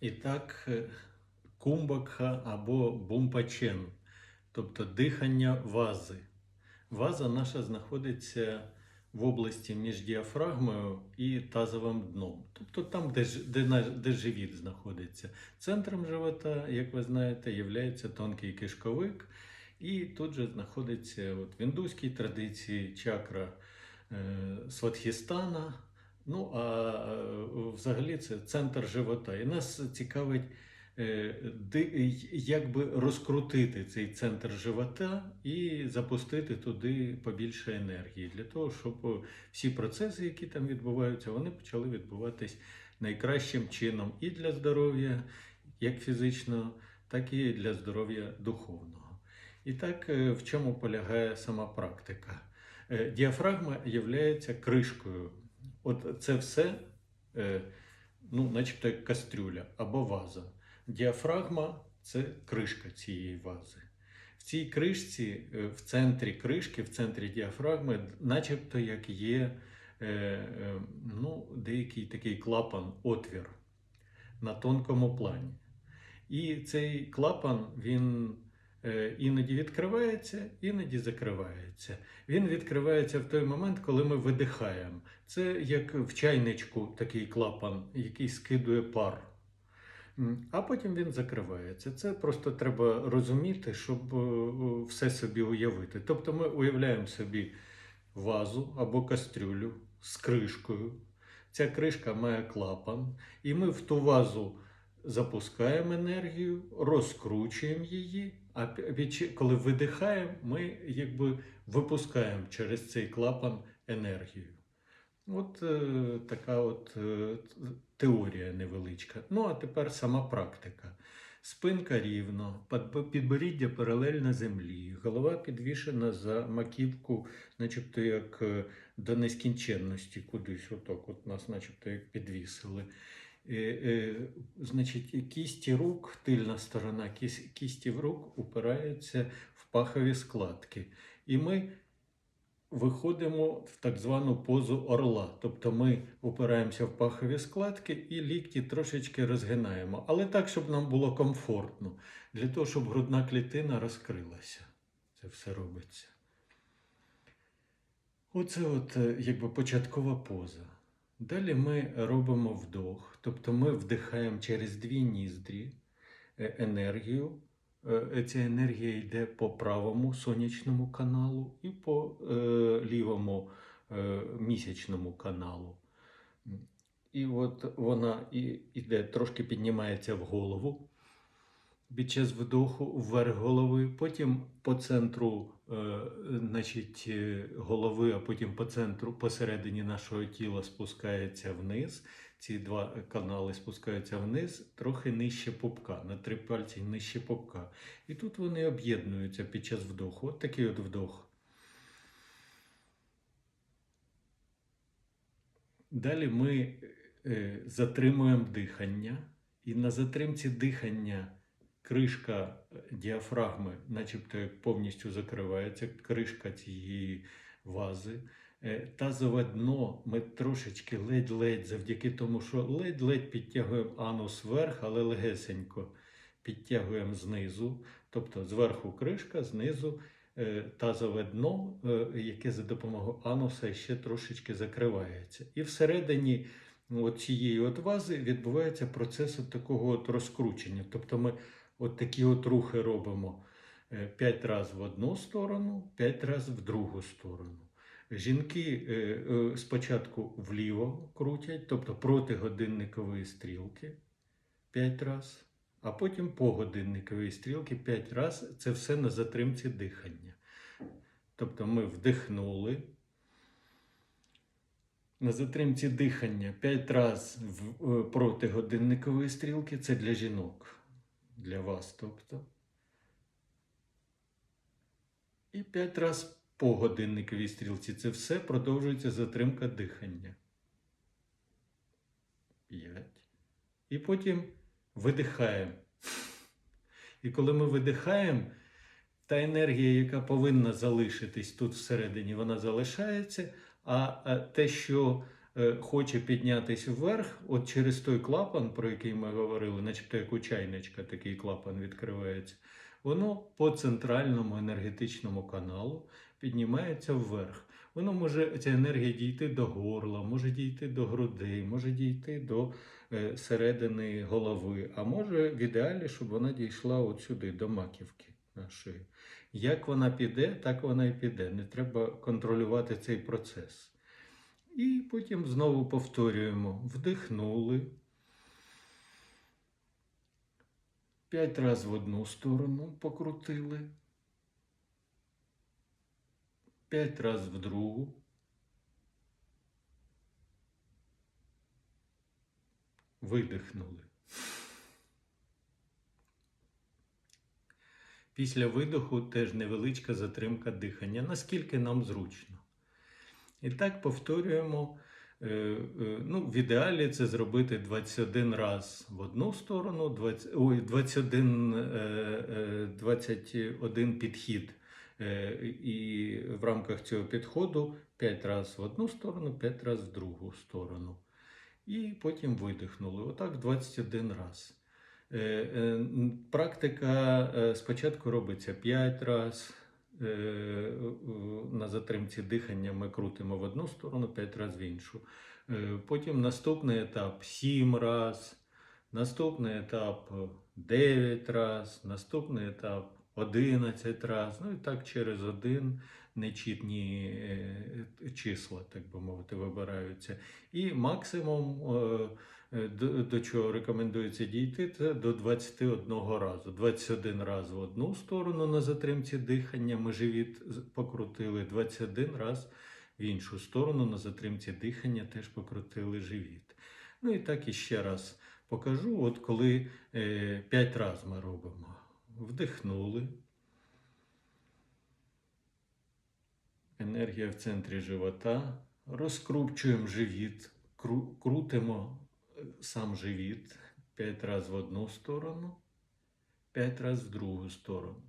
І так, е, кумбакха або бумпачен, тобто дихання вази. Ваза наша знаходиться в області між діафрагмою і тазовим дном, тобто там, де, де, де живіт знаходиться. Центром живота, як ви знаєте, є тонкий кишковик, і тут же знаходиться от, в індуській традиції чакра е, Сватхістана. Ну, а е, взагалі це центр живота. І нас цікавить, е, як би розкрутити цей центр живота і запустити туди побільше енергії, для того, щоб всі процеси, які там відбуваються, вони почали відбуватись найкращим чином і для здоров'я, як фізичного, так і для здоров'я духовного. І так, е, в чому полягає сама практика? Діафрагма є кришкою. От це все, е, ну, начебто як кастрюля або ваза. Діафрагма це кришка цієї вази. В цій кришці, е, в центрі кришки, в центрі діафрагми, начебто як є е, ну, деякий такий клапан, отвір на тонкому плані. І цей клапан він іноді відкривається, іноді закривається. Він відкривається в той момент, коли ми видихаємо. Це як в чайничку такий клапан, який скидує пар. А потім він закривається. Це просто треба розуміти, щоб е, все собі уявити. Тобто ми уявляємо собі вазу або кастрюлю з кришкою. Ця кришка має клапан, і ми в ту вазу запускаємо енергію, розкручуємо її, а коли видихаємо, ми якби випускаємо через цей клапан енергію. От е, така от е, теорія невеличка. Ну, а тепер сама практика. Спинка рівно, підборіддя паралельно землі, голова підвішена за маківку, начебто як е, до нескінченності кудись, отак от нас начебто як підвісили. Е, е, значить, кісті рук, тильна сторона кіс- кісті рук упираються в пахові складки. І ми виходимо в так звану позу орла. Тобто ми опираємося в пахові складки і лікті трошечки розгинаємо. Але так, щоб нам було комфортно, для того, щоб грудна клітина розкрилася. Це все робиться. Оце от е, якби початкова поза. Далі ми робимо вдох, тобто ми вдихаємо через дві ніздрі е, енергію. Е, Ця енергія йде по правому сонячному каналу і по е, лівому е, місячному каналу. І от вона іде, трошки піднімається в голову під час вдоху вверх голови, потім по центру е, значить, е, голови, а потім по центру посередині нашого тіла спускається вниз. Ці два канали спускаються вниз, трохи нижче пупка, на три пальці нижче пупка. І тут вони об'єднуються під час вдоху. От такий от вдох. Далі ми е, затримуємо дихання, і на затримці дихання кришка е, діафрагми, начебто повністю закривається, кришка цієї вази. Е, Тазове дно ми трошечки ледь-ледь, завдяки тому, що ледь-ледь підтягуємо анус вверх, але легесенько підтягуємо знизу. Тобто зверху кришка, знизу е, тазове дно, яке за допомогою ануса ще трошечки закривається. І всередині цієї вази відбувається процес от такого от розкручення. Тобто ми от такі от рухи робимо 5 разів в одну сторону, 5 разів в другу сторону. Жінки е, е, спочатку вліво крутять, тобто проти годинникової стрілки 5 разів, а потім по годинниковій стрілки 5 разів. Це все на затримці дихання. Тобто ми вдихнули. На затримці дихання 5 разів е, проти годинникової стрілки це для жінок, для вас, тобто. І 5 разів по годинниковій стрілці. Це все продовжується затримка дихання. 5. І потім видихаємо. І коли ми видихаємо, та енергія, яка повинна залишитись тут всередині, вона залишається. А те, що хоче піднятися вверх, от через той клапан, про який ми говорили, начебто як у чайничка такий клапан відкривається, воно по центральному енергетичному каналу піднімається вверх. Воно може ця енергія дійти до горла, може дійти до грудей, може дійти до е, середини голови, а може в ідеалі, щоб вона дійшла от сюди, до маківки нашої. Як вона піде, так вона і піде. Не треба контролювати цей процес. І потім знову повторюємо: вдихнули. П'ять разів в одну сторону покрутили. П'ять разів в другу. Видихнули. Після видоху теж невеличка затримка дихання, наскільки нам зручно. І так повторюємо. Е, е, Ну, в ідеалі це зробити 21 раз в одну сторону, 20, ой, 21, е, е, 21 підхід. І в рамках цього підходу 5 разів в одну сторону, 5 разів в другу сторону. І потім видихнули. Отак 21 раз. Практика спочатку робиться 5 разів. На затримці дихання ми крутимо в одну сторону, 5 разів в іншу. Е, Потім наступний етап 7 разів. Наступний етап 9 разів. Наступний етап 11 разів. Ну і так через один нечітні е, числа, так би мовити, вибираються. І максимум, е, е, до, чого рекомендується дійти, це до 21 разу. 21 раз в одну сторону на затримці дихання ми живіт покрутили, 21 раз в іншу сторону на затримці дихання теж покрутили живіт. Ну і так іще раз покажу. От коли е, 5 разів ми робимо. Вдихнули. Енергія в центрі живота. Розкручуємо живіт, кру- крутимо е, сам живіт 5 разів в одну сторону, 5 разів в другу сторону.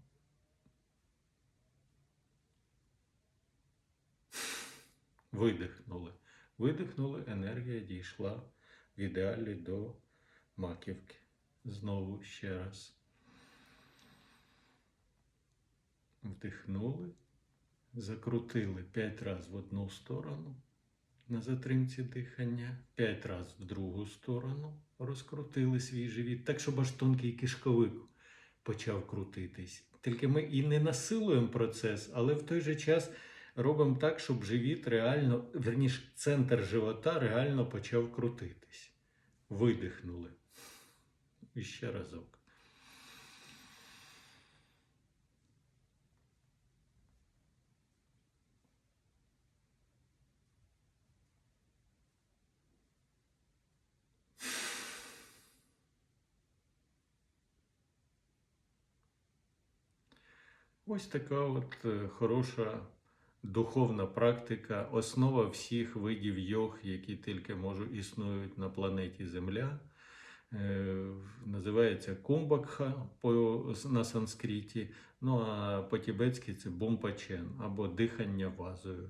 Видихнули. Видихнули, енергія дійшла в ідеалі до маківки. Знову ще раз. Вдихнули, закрутили 5 разів в одну сторону на затримці дихання, 5 разів в другу сторону, розкрутили свій живіт, так, щоб аж тонкий кишковик почав крутитись. Тільки ми і не насилуємо процес, але в той же час робимо так, щоб живіт реально, верніше, центр живота реально почав крутитись. Видихнули. І ще разок. Ось така от е, хороша духовна практика, основа всіх видів йог, які тільки може існують на планеті Земля. Е, Називається кумбакха на санскриті, ну а по-тібетськи це бумпачен або дихання вазою.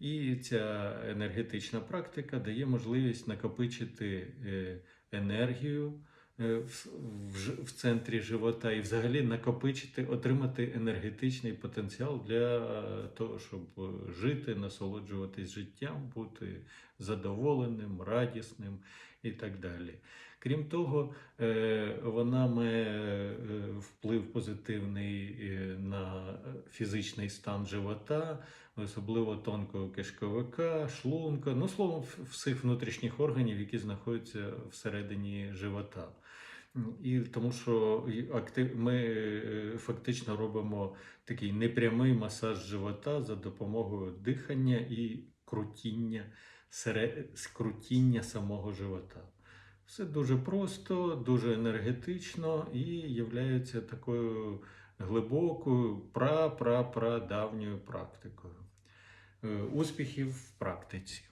І ця енергетична практика дає можливість накопичити е, енергію в, в, в центрі живота і взагалі накопичити, отримати енергетичний потенціал для е, того, щоб е, жити, насолоджуватись життям, бути задоволеним, радісним і так далі. Крім того, е, вона має е, вплив позитивний е, на фізичний стан живота, особливо тонкого кишковика, шлунка, ну словом, всіх внутрішніх органів, які знаходяться всередині живота. І тому що ми е, фактично робимо такий непрямий масаж живота за допомогою дихання і крутіння, скрутіння самого живота. Все дуже просто, дуже енергетично і є такою глибокою пра-пра-пра давньою практикою. Е, Успіхів в практиці!